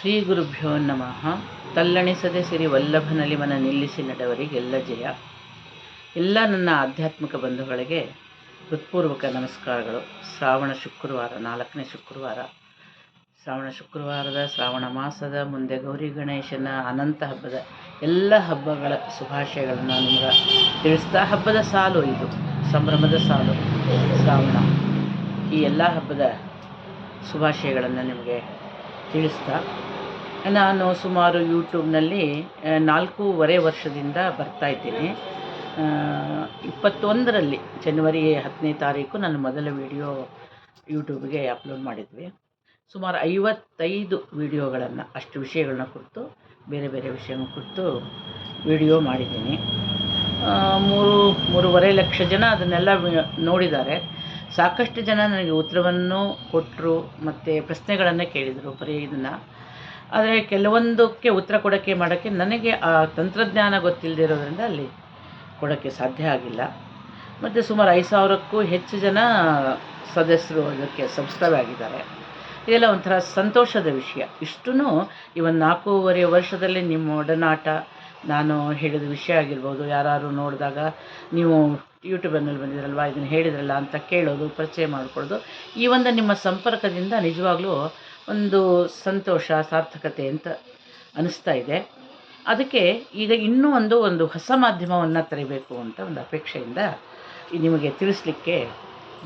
ಶ್ರೀ ಗುರುಭ್ಯೋ ನಮಃ. ತಲ್ಲಣಿಸದೆ ಸಿರಿ ವಲ್ಲಭನಲ್ಲಿ ಮನ ನಿಲ್ಲಿಸಿ ನಡೆವರಿಗೆಲ್ಲ ಜಯ. ಎಲ್ಲ ನನ್ನ ಆಧ್ಯಾತ್ಮಿಕ ಬಂಧುಗಳಿಗೆ ಹೃತ್ಪೂರ್ವಕ ನಮಸ್ಕಾರಗಳು. ಶ್ರಾವಣ ಶುಕ್ರವಾರ, ನಾಲ್ಕನೇ ಶುಕ್ರವಾರ. ಶ್ರಾವಣ ಶುಕ್ರವಾರದ, ಶ್ರಾವಣ ಮಾಸದ, ಮುಂದೆ ಗೌರಿ ಗಣೇಶನ ಅನಂತ ಹಬ್ಬದ ಎಲ್ಲ ಹಬ್ಬಗಳ ಶುಭಾಶಯಗಳನ್ನು ನಿಮ್ಗೆ ತಿಳಿಸ್ತಾ, ಹಬ್ಬದ ಸಾಲು ಇದು, ಸಂಭ್ರಮದ ಸಾಲು, ಶ್ರಾವಣ. ಈ ಎಲ್ಲ ಹಬ್ಬದ ಶುಭಾಶಯಗಳನ್ನು ನಿಮಗೆ ತಿಳಿಸ್ತಾ. ನಾನು ಸುಮಾರು ಯೂಟ್ಯೂಬ್ನಲ್ಲಿ ನಾಲ್ಕೂವರೆ ವರ್ಷದಿಂದ ಬರ್ತಾ ಇದ್ದೀನಿ. ಇಪ್ಪತ್ತೊಂದರಲ್ಲಿ ಜನವರಿ ಹತ್ತನೇ ತಾರೀಕು ನನ್ನ ಮೊದಲ ವಿಡಿಯೋ ಯೂಟ್ಯೂಬ್ಗೆ ಅಪ್ಲೋಡ್ ಮಾಡಿದ್ವಿ. ಸುಮಾರು ಐವತ್ತೈದು ವಿಡಿಯೋಗಳನ್ನು, ಅಷ್ಟು ವಿಷಯಗಳನ್ನ ಕುರಿತು ಬೇರೆ ಬೇರೆ ವಿಷಯನ ಕುರಿತು ವಿಡಿಯೋ ಮಾಡಿದ್ದೀನಿ. ಮೂರು, ಮೂರುವರೆ ಲಕ್ಷ ಜನ ಅದನ್ನೆಲ್ಲ ನೋಡಿದ್ದಾರೆ. ಸಾಕಷ್ಟು ಜನ ನನಗೆ ಉತ್ತರವನ್ನು ಕೊಟ್ಟರು ಮತ್ತು ಪ್ರಶ್ನೆಗಳನ್ನು ಕೇಳಿದರು ಬರೀ ಇದನ್ನು. ಆದರೆ ಕೆಲವೊಂದಕ್ಕೆ ಉತ್ತರ ಕೊಡೋಕ್ಕೆ ಮಾಡೋಕ್ಕೆ ನನಗೆ ಆ ತಂತ್ರಜ್ಞಾನ ಗೊತ್ತಿಲ್ಲದಿರೋದ್ರಿಂದ ಅಲ್ಲಿ ಕೊಡೋಕ್ಕೆ ಸಾಧ್ಯ ಆಗಿಲ್ಲ. ಮತ್ತು ಸುಮಾರು ಐದು ಸಾವಿರಕ್ಕೂ ಹೆಚ್ಚು ಜನ ಸದಸ್ಯರು ಅದಕ್ಕೆ ಸಬ್ಸ್ಕ್ರೈಬ್ ಆಗಿದ್ದಾರೆ. ಇದೆಲ್ಲ ಒಂಥರ ಸಂತೋಷದ ವಿಷಯ. ಇಷ್ಟೂ ಒಂದು ನಾಲ್ಕೂವರೆ ವರ್ಷದಲ್ಲಿ ನಿಮ್ಮ ಒಡನಾಟ, ನಾನು ಹೇಳಿದ ವಿಷಯ ಆಗಿರ್ಬೋದು ಯಾರು ನೋಡಿದಾಗ ನೀವು ಯೂಟ್ಯೂಬರ್ನಲ್ಲಿ ಬಂದಿದ್ರಲ್ವಾ? ಇದನ್ನು ಹೇಳಿದ್ರಲ್ಲ ಅಂತ ಕೇಳೋದು, ಪರಿಚಯ ಮಾಡಿಕೊಳ್ಳೋದು. ಈ ಒಂದು ನಿಮ್ಮ ಸಂಪರ್ಕದಿಂದ ನಿಜವಾಗ್ಲೂ ಒಂದು ಸಂತೋಷ, ಸಾರ್ಥಕತೆ ಅಂತ ಅನ್ನಿಸ್ತಾ ಇದೆ. ಅದಕ್ಕೆ ಈಗ ಇನ್ನೂ ಒಂದು ಒಂದು ಹೊಸ ಮಾಧ್ಯಮವನ್ನು ತರಬೇಕು ಅಂತ ಒಂದು ಅಪೇಕ್ಷೆಯಿಂದ ನಿಮಗೆ ತಿಳಿಸ್ಲಿಕ್ಕೆ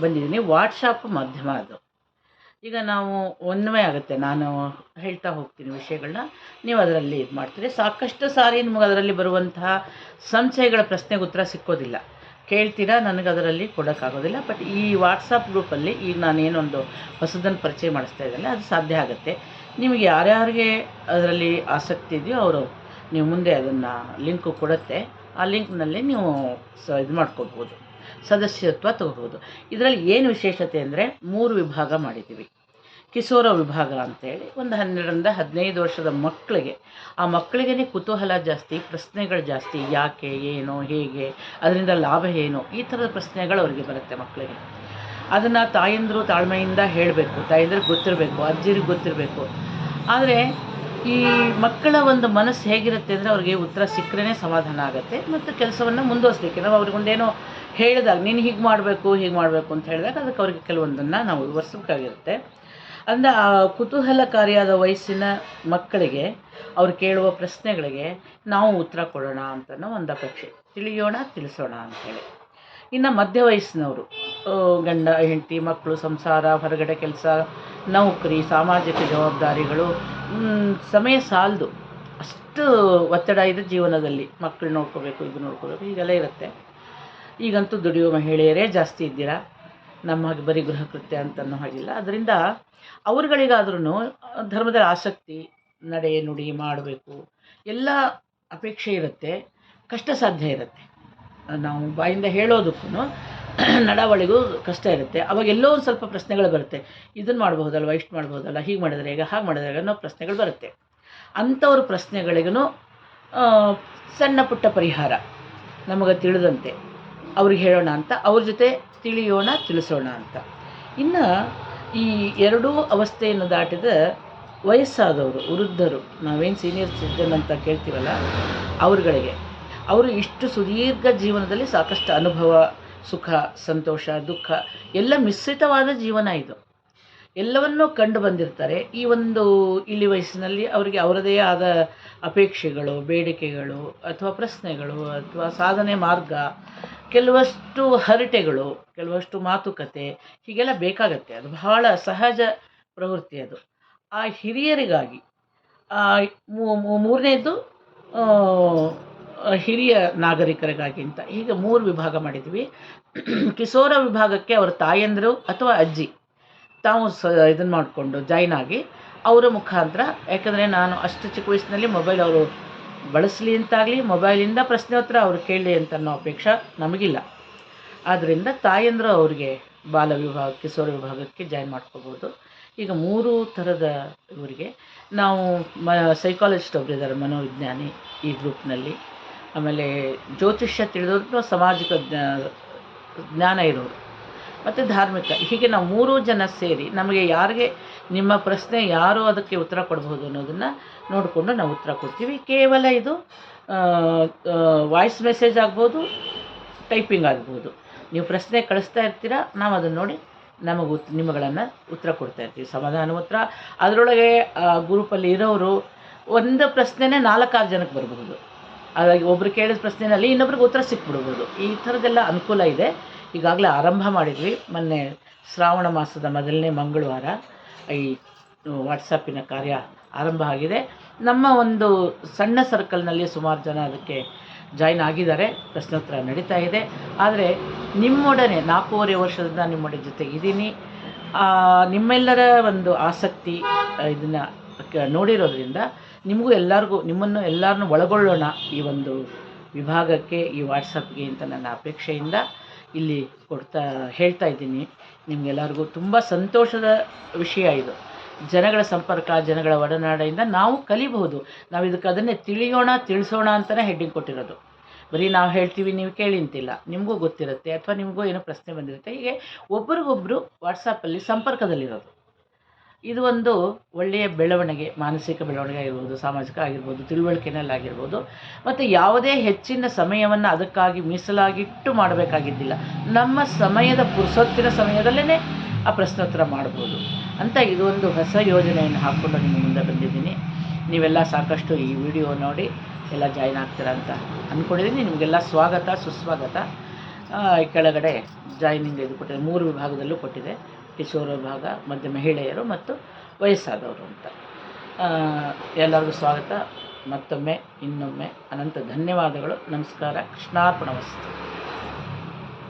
ಬಂದಿದ್ದೀನಿ. ವಾಟ್ಸಾಪ್ ಮಾಧ್ಯಮ ಅದು. ಈಗ ನಾವು ಒನ್ವೇ ಆಗುತ್ತೆ. ನಾನು ಹೇಳ್ತಾ ಹೋಗ್ತೀನಿ ವಿಷಯಗಳನ್ನ ನೀವು ಅದರಲ್ಲಿ ಇದು ಮಾಡ್ತೀರಿ ಸಾಕಷ್ಟು ಸಾರಿ ನಿಮಗೆ ಅದರಲ್ಲಿ ಬರುವಂತಹ ಸಂಶಯಗಳ ಪ್ರಶ್ನೆಗೆ ಉತ್ತರ ಸಿಕ್ಕೋದಿಲ್ಲ. ಕೇಳ್ತೀರಾ? ನನಗೆ ಅದರಲ್ಲಿ ಕೊಡೋಕ್ಕಾಗೋದಿಲ್ಲ. ಬಟ್ ಈ ವಾಟ್ಸಪ್ ಗ್ರೂಪಲ್ಲಿ ಈಗ ನಾನೇನೊಂದು ಹೊಸದನ್ನು ಪರಿಚಯ ಮಾಡಿಸ್ತಾ ಇದ್ದಲ್ಲ ಅದು ಸಾಧ್ಯ ಆಗುತ್ತೆ. ನಿಮಗೆ ಯಾರ್ಯಾರಿಗೆ ಅದರಲ್ಲಿ ಆಸಕ್ತಿ ಇದೆಯೋ ಅವರು ನೀವು ಮುಂದೆ ಅದನ್ನು ಲಿಂಕು ಕೊಡುತ್ತೆ. ಆ ಲಿಂಕ್ನಲ್ಲಿ ನೀವು ಸ ಇದು ಮಾಡ್ಕೋಬೋದು ಸದಸ್ಯತ್ವ ತಗೋಬೋದು ಇದರಲ್ಲಿ ಏನು ವಿಶೇಷತೆ ಅಂದರೆ ಮೂರು ವಿಭಾಗ ಮಾಡಿದ್ದೀವಿ. ಕಿಶೋರ ವಿಭಾಗ ಅಂತೇಳಿ ಒಂದು ಹನ್ನೆರಡರಿಂದ ಹದಿನೈದು ವರ್ಷದ ಮಕ್ಕಳಿಗೆ, ಆ ಮಕ್ಕಳಿಗೆ ಕುತೂಹಲ ಜಾಸ್ತಿ, ಪ್ರಶ್ನೆಗಳು ಜಾಸ್ತಿ, ಯಾಕೆ, ಏನು, ಹೇಗೆ, ಅದರಿಂದ ಲಾಭ ಏನು, ಈ ಥರದ ಪ್ರಶ್ನೆಗಳು ಅವರಿಗೆ ಬರುತ್ತೆ ಮಕ್ಕಳಿಗೆ. ಅದನ್ನು ತಾಯಂದರು ತಾಳ್ಮೆಯಿಂದ ಹೇಳಬೇಕು, ತಾಯಂದ್ರಿಗೆ ಗೊತ್ತಿರಬೇಕು, ಅಜ್ಜಿರಿಗೆ ಗೊತ್ತಿರಬೇಕು. ಆದರೆ ಈ ಮಕ್ಕಳ ಒಂದು ಮನಸ್ಸು ಹೇಗಿರುತ್ತೆ ಅಂದರೆ ಅವ್ರಿಗೆ ಉತ್ತರ ಸಿಕ್ಕರೆ ಸಮಾಧಾನ ಆಗುತ್ತೆ ಮತ್ತು ಕೆಲಸವನ್ನು ಮುಂದುವರಿಸ್ಲಿಕ್ಕೆ. ನಾವು ಅವ್ರಿಗೊಂದೇನೋ ಹೇಳಿದಾಗ, ನೀನು ಹೀಗೆ ಮಾಡಬೇಕು ಹೀಗೆ ಮಾಡಬೇಕು ಅಂತ ಹೇಳಿದಾಗ ಅದಕ್ಕೆ ಅವ್ರಿಗೆ ಕೆಲವೊಂದನ್ನು ನಾವು ವಿವರಿಸಬೇಕಾಗಿರುತ್ತೆ. ಅಂದರೆ ಆ ಕುತೂಹಲಕಾರಿಯಾದ ವಯಸ್ಸಿನ ಮಕ್ಕಳಿಗೆ ಅವ್ರು ಕೇಳುವ ಪ್ರಶ್ನೆಗಳಿಗೆ ನಾವು ಉತ್ತರ ಕೊಡೋಣ ಅಂತನೋ ಒಂದು ಅಪೇಕ್ಷೆ. ತಿಳಿಯೋಣ, ತಿಳಿಸೋಣ ಅಂಥೇಳಿ ಇನ್ನು ಮಧ್ಯ ವಯಸ್ಸಿನವರು ಗಂಡ, ಹೆಂಡತಿ ಮಕ್ಕಳು ಸಂಸಾರ, ಹೊರಗಡೆ ಕೆಲಸ, ನೌಕರಿ, ಸಾಮಾಜಿಕ ಜವಾಬ್ದಾರಿಗಳು ಸಮಯ ಸಾಲದು. ಅಷ್ಟು ಒತ್ತಡ ಇದೆ ಜೀವನದಲ್ಲಿ. ಮಕ್ಕಳು ನೋಡ್ಕೋಬೇಕು, ಇದು ನೋಡ್ಕೋಬೇಕು ಈಗೆಲ್ಲ ಇರುತ್ತೆ. ಈಗಂತೂ ದುಡಿಯುವ ಮಹಿಳೆಯರೇ ಜಾಸ್ತಿ ಇದ್ದೀರಾ? ನಮ್ಮ ಹಾಗೆ ಬರೀ ಗೃಹ ಕೃತ್ಯ ಅಂತ ಅನ್ನೋ ಹಾಗಿಲ್ಲ. ಅದರಿಂದ ಅವ್ರುಗಳಿಗಾದ್ರೂ ಧರ್ಮದ ಆಸಕ್ತಿ ನಡೆ ನುಡಿ ಮಾಡಬೇಕು. ಎಲ್ಲ ಅಪೇಕ್ಷೆ ಇರುತ್ತೆ. ಕಷ್ಟ ಸಾಧ್ಯ ಇರುತ್ತೆ. ನಾವು ಬಾಯಿಂದ ಹೇಳೋದಕ್ಕೂ ನಡಾವಳಿಗೂ ಕಷ್ಟ ಇರುತ್ತೆ. ಅವಾಗ ಎಲ್ಲೋ ಒಂದು ಸ್ವಲ್ಪ ಪ್ರಶ್ನೆಗಳು ಬರುತ್ತೆ. ಇದನ್ನು ಮಾಡ್ಬೋದಲ್ವ ಇಷ್ಟು ಮಾಡ್ಬೋದಲ್ಲ ಹೀಗೆ ಮಾಡಿದ್ರೆ ಈಗ ಹಾಗೆ ಮಾಡಿದ್ರೆ ಅನ್ನೋ ಪ್ರಶ್ನೆಗಳು ಬರುತ್ತೆ. ಅಂಥವ್ರ ಪ್ರಶ್ನೆಗಳಿಗೂ ಸಣ್ಣ ಪುಟ್ಟ ಪರಿಹಾರ ನಮಗೆ ತಿಳಿದಂತೆ. ಅವ್ರಿಗೆ ಹೇಳೋಣ ಅಂತ, ಅವ್ರ ಜೊತೆ ತಿಳಿಯೋಣ, ತಿಳಿಸೋಣ ಅಂತ. ಇನ್ನು ಈ ಎರಡೂ ಅವಸ್ಥೆಯನ್ನು ದಾಟಿದ ವಯಸ್ಸಾದವರು, ವೃದ್ಧರು, ನಾವೇನು ಸೀನಿಯರ್ ಸಿಟಿಜನ್ ಅಂತ ಕೇಳ್ತೀವಲ್ಲ, ಅವ್ರುಗಳಿಗೆ. ಅವರು ಇಷ್ಟು ಸುದೀರ್ಘ ಜೀವನದಲ್ಲಿ ಸಾಕಷ್ಟು ಅನುಭವ, ಸುಖ, ಸಂತೋಷ, ದುಃಖ, ಎಲ್ಲ ಮಿಶ್ರಿತವಾದ ಜೀವನ ಇದು. ಎಲ್ಲವನ್ನೂ ಕಂಡು ಬಂದಿರ್ತಾರೆ. ಈ ಒಂದು ಇಳಿ ವಯಸ್ಸಿನಲ್ಲಿ ಅವರಿಗೆ ಅವರದೇ ಆದ ಅಪೇಕ್ಷೆಗಳು, ಬೇಡಿಕೆಗಳು, ಅಥವಾ ಪ್ರಶ್ನೆಗಳು, ಅಥವಾ ಸಾಧನೆ ಮಾರ್ಗ ಕೆಲವಷ್ಟು ಹರಟೆಗಳು, ಕೆಲವಷ್ಟು ಮಾತುಕತೆ ಹೀಗೆಲ್ಲ ಬೇಕಾಗತ್ತೆ. ಅದು ಬಹಳ ಸಹಜ ಪ್ರವೃತ್ತಿ ಅದು. ಆ ಹಿರಿಯರಿಗಾಗಿ ಮೂರನೇದು ಹಿರಿಯ ನಾಗರಿಕರಿಗಾಗಿ ಅಂತ ಹೀಗೆ ಮೂರು ವಿಭಾಗ ಮಾಡಿದ್ವಿ. ಕಿಶೋರ ವಿಭಾಗಕ್ಕೆ ಅವರ ತಾಯಂದಿರು ಅಥವಾ ಅಜ್ಜಿ, ತಾವು ಸ, ಇದನ್ನು ಮಾಡಿಕೊಂಡು ಜಾಯ್ನ್ ಆಗಿ, ಅವರ ಮುಖಾಂತರ, ಯಾಕಂದರೆ ನಾನು ಅಷ್ಟು ಚಿಕ್ಕ ವಯಸ್ಸಿನಲ್ಲಿ ಮೊಬೈಲ್ ಅವರು ಬಳಸಲಿ ಅಂತಾಗಲಿ, ಮೊಬೈಲಿಂದ ಪ್ರಶ್ನೋತ್ತರ ಅವ್ರು ಕೇಳಲಿ ಅಂತ ಅನ್ನೋ ಅಪೇಕ್ಷೆ ನಮಗಿಲ್ಲ. ಆದ್ದರಿಂದ ತಾಯಂದರು ಅವರಿಗೆ ಬಾಲ ವಿಭಾಗ, ಕಿಶೋರ ವಿಭಾಗಕ್ಕೆ ಜಾಯ್ನ್ ಮಾಡ್ಕೋಬೋದು. ಈಗ ಮೂರು ಥರದ ಇವರಿಗೆ. ನಾವು ಮ ಸೈಕಾಲಜಿಸ್ಟ್ ಒಬ್ಬರಿದ್ದಾರೆ ಮನೋವಿಜ್ಞಾನಿ ಈ ಗ್ರೂಪ್ನಲ್ಲಿ. ಆಮೇಲೆ ಜ್ಯೋತಿಷ್ಯ ತಿಳಿದವ್ರು ಸಾಮಾಜಿಕ ಜ್ಞಾ, ಜ್ಞಾನ ಇರೋರು. ಮತ್ತು ಧಾರ್ಮಿಕ. ಹೀಗೆ ನಾವು ಮೂರೂ ಜನ ಸೇರಿ ನಮಗೆ ಯಾರಿಗೆ, ನಿಮ್ಮ ಪ್ರಶ್ನೆ ಯಾರು ಅದಕ್ಕೆ ಉತ್ತರ ಕೊಡಬಹುದು ಅನ್ನೋದನ್ನು ನೋಡಿಕೊಂಡು ನಾವು ಉತ್ತರ ಕೊಡ್ತೀವಿ. ಕೇವಲ ಇದು ವಾಯ್ಸ್ ಮೆಸೇಜ್ ಆಗ್ಬೋದು ಟೈಪಿಂಗ್ ಆಗ್ಬೋದು. ನೀವು ಪ್ರಶ್ನೆ ಕಳಿಸ್ತಾ ಇರ್ತೀರಾ, ನಾವು ಅದನ್ನು ನೋಡಿ ನಮಗೆ ಉತ್ ನಿಮ್ಮಗಳನ್ನು ಉತ್ತರ ಕೊಡ್ತಾ ಇರ್ತೀವಿ. ಸಮಾಧಾನ ಉತ್ತರ. ಅದರೊಳಗೆ ಗ್ರೂಪಲ್ಲಿ ಇರೋರು ಒಂದು ಪ್ರಶ್ನೆನೇ ನಾಲ್ಕಾರು ಜನಕ್ಕೆ ಬರಬಹುದು. ಹಾಗಾಗಿ ಒಬ್ರು ಕೇಳಿದ ಪ್ರಶ್ನೆಯಲ್ಲಿ ಇನ್ನೊಬ್ರಿಗೆ ಉತ್ತರ ಸಿಕ್ಬಿಡ್ಬೋದು. ಈ ಥರದ್ದೆಲ್ಲ ಅನುಕೂಲ ಇದೆ. ಈಗಾಗಲೇ ಆರಂಭ ಮಾಡಿದ್ವಿ. ಮೊನ್ನೆ ಶ್ರಾವಣ ಮಾಸದ ಮೊದಲನೇ ಮಂಗಳವಾರ ಈ ವಾಟ್ಸಪ್ಪಿನ ಕಾರ್ಯ ಆರಂಭ ಆಗಿದೆ. ನಮ್ಮ ಒಂದು ಸಣ್ಣ ಸರ್ಕಲ್ನಲ್ಲಿ ಸುಮಾರು ಜನ ಅದಕ್ಕೆ ಜಾಯ್ನ್ ಆಗಿದ್ದಾರೆ. ಪ್ರಶ್ನೋತ್ತರ ನಡೀತಾ ಇದೆ. ಆದರೆ ನಿಮ್ಮೊಡನೆ ನಾಲ್ಕೂವರೆ ವರ್ಷದಿಂದ ನಿಮ್ಮೊಡನೆ ಜೊತೆಗೆ ಇದ್ದೀನಿ. ನಿಮ್ಮೆಲ್ಲರ ಒಂದು ಆಸಕ್ತಿ ಇದನ್ನು ನೋಡಿರೋದ್ರಿಂದ ನಿಮಗೂ ಎಲ್ಲರಿಗೂ, ನಿಮ್ಮನ್ನು ಎಲ್ಲರನ್ನೂ ಒಳಗೊಳ್ಳೋಣ ಈ ಒಂದು ವಿಭಾಗಕ್ಕೆ, ಈ ವಾಟ್ಸಪ್ಗೆ ಅಂತ ನನ್ನ ಅಪೇಕ್ಷೆಯಿಂದ. ಇಲ್ಲಿ ಕೊಡ್ತಾ ಹೇಳ್ತಾ ಇದ್ದೀನಿ. ನಿಮಗೆಲ್ಲರಿಗೂ ತುಂಬ ಸಂತೋಷದ ವಿಷಯ ಇದು. ಜನಗಳ ಸಂಪರ್ಕ, ಜನಗಳ ಒಡನಾಡಿಯಿಂದ ನಾವು ಕಲಿಬಹುದು. ನಾವು ಇದಕ್ಕೆ ಅದನ್ನೇ ತಿಳಿಯೋಣ, ತಿಳಿಸೋಣ ಅಂತಲೇ ಹೆಡ್ಡಿಂಗ್ ಕೊಟ್ಟಿರೋದು. ಬರೀ ನಾವು ಹೇಳ್ತೀವಿ, ನೀವು ಕೇಳಿ ಅಂತಿಲ್ಲ ನಿಮಗೂ ಗೊತ್ತಿರುತ್ತೆ, ಅಥವಾ ನಿಮಗೂ ಏನೋ ಪ್ರಶ್ನೆ ಬಂದಿರುತ್ತೆ. ಹೀಗೆ ಒಬ್ರಿಗೊಬ್ರು ವಾಟ್ಸಪ್ಪಲ್ಲಿ ಸಂಪರ್ಕದಲ್ಲಿರೋದು. ಇದು ಒಂದು ಒಳ್ಳೆಯ ಬೆಳವಣಿಗೆ, ಮಾನಸಿಕ ಬೆಳವಣಿಗೆ ಆಗಿರ್ಬೋದು, ಸಾಮಾಜಿಕ ಆಗಿರ್ಬೋದು ತಿಳುವಳಿಕೆನಲ್ಲಾಗಿರ್ಬೋದು ಮತ್ತು ಯಾವುದೇ ಹೆಚ್ಚಿನ ಸಮಯವನ್ನು ಅದಕ್ಕಾಗಿ ಮೀಸಲಾಗಿಟ್ಟು ಮಾಡಬೇಕಾಗಿದ್ದಿಲ್ಲ. ನಮ್ಮ ಸಮಯದ ಪುರುಸೊತ್ತಿನ ಸಮಯದಲ್ಲೇ ಆ ಪ್ರಶ್ನೋತ್ತರ ಮಾಡ್ಬೋದು. ಅಂತ ಇದು ಒಂದು ಹೊಸ ಯೋಜನೆಯನ್ನು ಹಾಕ್ಕೊಂಡು ನಿಮ್ಮ ಮುಂದೆ ಬಂದಿದ್ದೀನಿ. ನೀವೆಲ್ಲ ಸಾಕಷ್ಟು ಈ ವಿಡಿಯೋ ನೋಡಿ, ಎಲ್ಲ ಜಾಯ್ನ್ ಆಗ್ತೀರಾ ಅಂತ ಅಂದ್ಕೊಂಡಿದ್ದೀನಿ ನಿಮಗೆಲ್ಲ ಸ್ವಾಗತ, ಸುಸ್ವಾಗತ. ಈ ಕೆಳಗಡೆ ಜಾಯ್ನಿಂಗ್ ಇದು ಕೊಟ್ಟಿದೆ, ಮೂರು ವಿಭಾಗದಲ್ಲೂ ಕೊಟ್ಟಿದೆ. ಕಿಶೋರ ವಿಭಾಗ ಮತ್ತು ಮಹಿಳೆಯರು ಮತ್ತು ವಯಸ್ಸಾದವರು ಅಂತ. ಎಲ್ಲರಿಗೂ ಸ್ವಾಗತ. ಮತ್ತೊಮ್ಮೆ, ಇನ್ನೊಮ್ಮೆ ಅನಂತ ಧನ್ಯವಾದಗಳು. ನಮಸ್ಕಾರ. ಕೃಷ್ಣಾರ್ಪಣ ವಸ್ತು.